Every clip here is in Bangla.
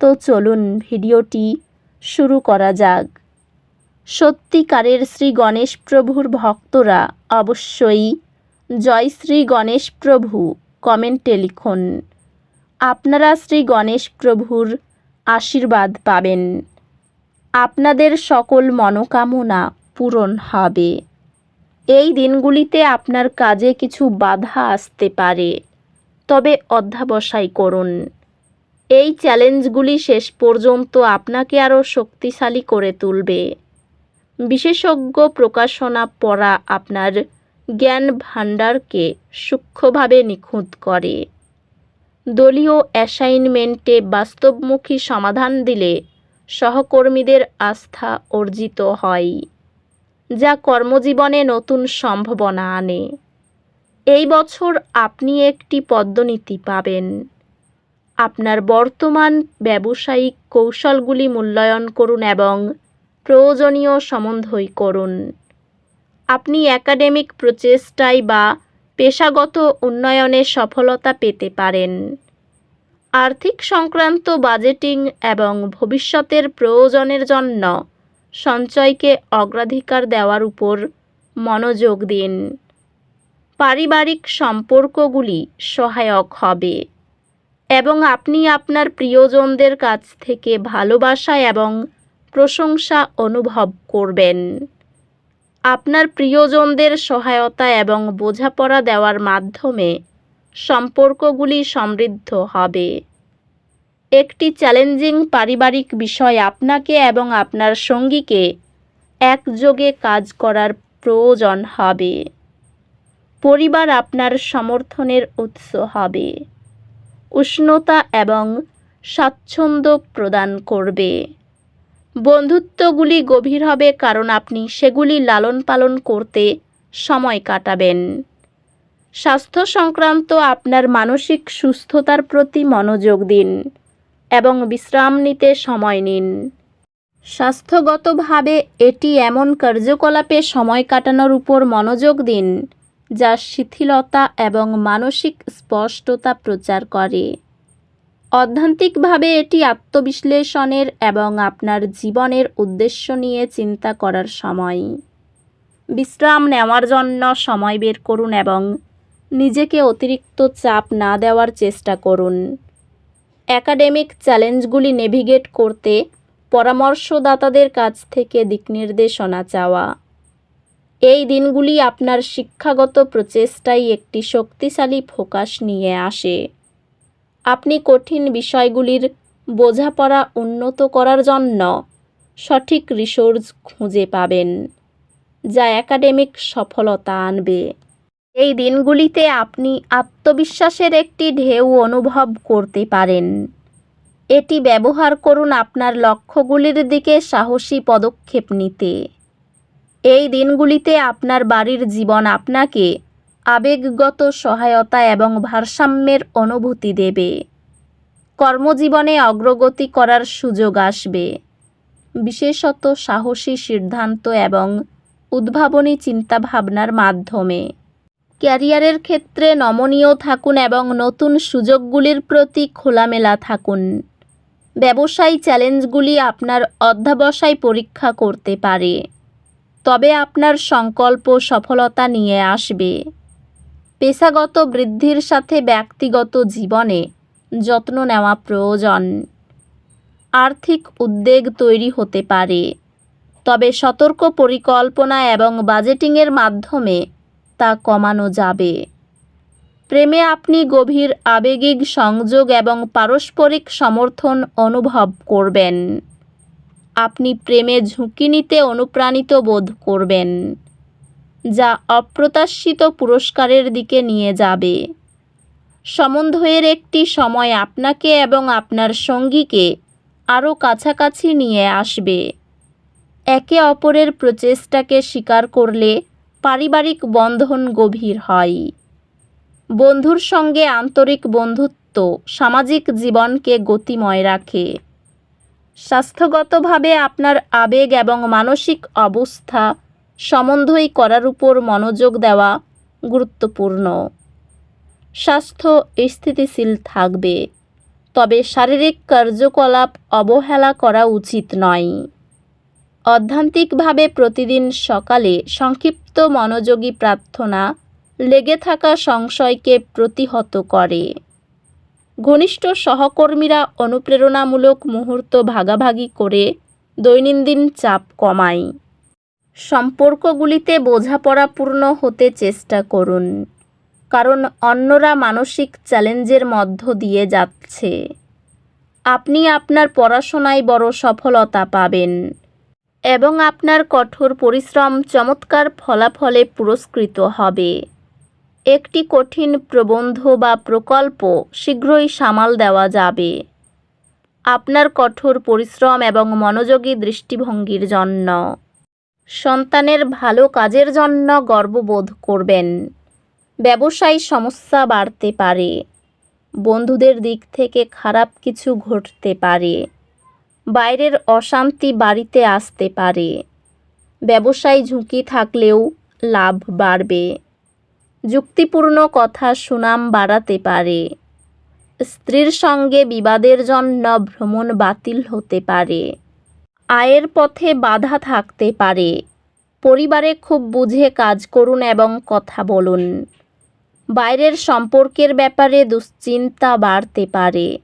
তো চলুন ভিডিওটি শুরু করা যাক। সত্যিকারের শ্রী গণেশ প্রভুর ভক্তরা অবশ্যই জয় শ্রী গণেশ প্রভু কমেন্টে লিখুন। আপনারা শ্রী গণেশ প্রভুর আশীর্বাদ পাবেন। আপনাদের সকল মনোকামনা পূরণ হবে। এই দিনগুলিতে আপনার কাজে কিছু বাধা আসতে পারে। তবে অধ্যাবসায় করুন। এই চ্যালেঞ্জগুলি শেষ পর্যন্ত আপনাকে আরও শক্তিশালী করে তুলবে। বিশেষজ্ঞ প্রকাশনা পড়া আপনার জ্ঞান ভাণ্ডারকে সূক্ষ্মভাবে নিখুঁত করে। দলীয় অ্যাসাইনমেন্টে বাস্তবমুখী সমাধান দিলে সহকর্মীদের আস্থা অর্জিত হয়, যা কর্মজীবনে নতুন সম্ভাবনা আনে। এই বছর আপনি একটি পদ্মনীতি পাবেন। আপনার বর্তমান ব্যবসায়িক কৌশলগুলি মূল্যায়ন করুন এবং প্রয়োজনীয় সম্বন্ধই করুন। আপনি একাডেমিক প্রচেষ্টায় বা পেশাগত উন্নয়নে সফলতা পেতে পারেন। আর্থিক সংক্রান্ত বাজেটিং এবং ভবিষ্যতের প্রয়োজনের জন্য সঞ্চয়কে অগ্রাধিকার দেওয়ার উপর মনোযোগ দিন। পারিবারিক সম্পর্কগুলি সহায়ক হবে। এবং আপনি আপনার প্রিয়জনদের কাছ থেকে ভালোবাসা এবং প্রশংসা অনুভব করবেন। আপনার প্রিয়জনদের সহায়তা এবং বোঝাপড়া দেওয়ার মাধ্যমে সম্পর্কগুলি সমৃদ্ধ হবে। একটি চ্যালেঞ্জিং পারিবারিক বিষয় আপনাকে এবং আপনার সঙ্গীকে একযোগে কাজ করার প্রয়োজন হবে। পরিবার আপনার সমর্থনের উৎস হবে। উষ্ণতা এবং স্বাচ্ছন্দ্য প্রদান করবে। বন্ধুত্বগুলি গভীর হবে কারণ আপনি সেগুলি লালন পালন করতে সময় কাটাবেন। স্বাস্থ্য সংক্রান্ত আপনার মানসিক সুস্থতার প্রতি মনোযোগ দিন এবং বিশ্রাম নিতে সময় নিন। স্বাস্থ্যগতভাবে এটি এমন কার্যকলাপে সময় কাটানোর উপর মনোযোগ দিন যা শিথিলতা এবং মানসিক স্পষ্টতা প্রচার করে। অধ্যান্তিকভাবে এটি আত্মবিশ্লেষণের এবং আপনার জীবনের উদ্দেশ্য নিয়ে চিন্তা করার সময়। বিশ্রাম নেওয়ার জন্য সময় বের করুন এবং নিজেকে অতিরিক্ত চাপ না দেওয়ার চেষ্টা করুন। একাডেমিক চ্যালেঞ্জগুলি নেভিগেট করতে পরামর্শদাতাদের কাছ থেকে দিকনির্দেশনা চাওয়া। এই দিনগুলি আপনার শিক্ষাগত প্রচেষ্টায় একটি শক্তিশালী ফোকাস নিয়ে আসে। আপনি কঠিন বিষয়গুলির বোঝাপড়া উন্নত করার জন্য সঠিক রিসোর্স খুঁজে পাবেন, যা একাডেমিক সফলতা আনবে। এই দিনগুলিতে আপনি আত্মবিশ্বাসের একটি ঢেউ অনুভব করতে পারেন। এটি ব্যবহার করুন আপনার লক্ষ্যগুলির দিকে সাহসী পদক্ষেপ নিতে। এই দিনগুলিতে আপনার বাড়ির জীবন আপনাকে আবেগগত সহায়তা এবং ভারসাম্যের অনুভূতি দেবে। কর্মজীবনে অগ্রগতি করার সুযোগ আসবে। বিশেষত সাহসী সিদ্ধান্ত এবং উদ্ভাবনী চিন্তাভাবনার মাধ্যমে। ক্যারিয়ারের ক্ষেত্রে নমনীয় থাকুন এবং নতুন সুযোগগুলির প্রতি খোলামেলা থাকুন। ব্যবসায়ী চ্যালেঞ্জগুলি আপনার অধ্যাবসায় পরীক্ষা করতে পারে। তবে আপনার সংকল্প সফলতা নিয়ে আসবে। পেশাগত বৃদ্ধির সাথে ব্যক্তিগত জীবনে যত্ন নেওয়া প্রয়োজন। আর্থিক উদ্বেগ তৈরি হতে পারে। তবে সতর্ক পরিকল্পনা এবং বাজেটিংয়ের মাধ্যমে তা কমানো যাবে। প্রেমে আপনি গভীর আবেগিক সংযোগ এবং পারস্পরিক সমর্থন অনুভব করবেন। আপনি প্রেমে ঝুঁকি নিতে অনুপ্রাণিত বোধ করবেন, যা অপ্রত্যাশিত পুরস্কারের দিকে নিয়ে যাবে। সমন্ধয়ের একটি সময় আপনাকে এবং আপনার সঙ্গীকে আরও কাছাকাছি নিয়ে আসবে। একে অপরের প্রচেষ্টাকে স্বীকার করলে পারিবারিক বন্ধন গভীর হয়। বন্ধুর সঙ্গে আন্তরিক বন্ধুত্ব সামাজিক জীবনকে গতিময় রাখে। স্বাস্থ্যগতভাবে আপনার আবেগ এবং মানসিক অবস্থা সমন্বয় করার উপর মনোযোগ দেওয়া গুরুত্বপূর্ণ। স্বাস্থ্য স্থিতিশীল থাকবে, তবে শারীরিক কার্যকলাপ অবহেলা করা উচিত নয়। অধ্যান্তিকভাবে প্রতিদিন সকালে সংক্ষিপ্ত মনোযোগী প্রার্থনা লেগে থাকা সংশয়কে প্রতিহত করে। ঘনিষ্ঠ সহকর্মীরা অনুপ্রেরণামূলক মুহূর্ত ভাগাভাগি করে দৈনন্দিন চাপ কমায়। সম্পর্কগুলিতে বোঝাপড়াপূর্ণ হতে চেষ্টা করুন, কারণ অন্যরা মানসিক চ্যালেঞ্জের মধ্য দিয়ে যাচ্ছে। আপনি আপনার পড়াশোনায় বড় সফলতা পাবেন এবং আপনার কঠোর পরিশ্রম চমৎকার ফলাফলে পুরস্কৃত হবে। একটি কঠিন প্রবন্ধ বা প্রকল্প শীঘ্রই সামাল দেওয়া যাবে। আপনার কঠোর পরিশ্রম এবং মনোযোগী দৃষ্টিভঙ্গির জন্য। সন্তানের ভালো কাজের জন্য গর্ববোধ করবেন। ব্যবসায় সমস্যা বাড়তে পারে। বন্ধুদের দিক থেকে খারাপ কিছু ঘটতে পারে। বাইরের অশান্তি বাড়িতে আসতে পারে। ব্যবসায় ঝুঁকি থাকলেও লাভ বাড়বে। যুক্তিপূর্ণ কথা সুনাম বাড়াতে পারে। স্ত্রীর সঙ্গে বিবাদের জন্য ভ্রমণ বাতিল হতে পারে। আয়ের পথে বাধা থাকতে পারে। পরিবারে খুব বুঝে কাজ করুন এবং কথা বলুন। বাইরের সম্পর্কের ব্যাপারে দুশ্চিন্তা বাড়তে পারে।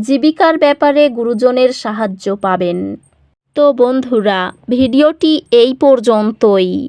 জীবিকার ব্যাপারে গুরুজনের সাহায্য পাবেন। তো বন্ধুরা, ভিডিওটি এই পর্যন্তই।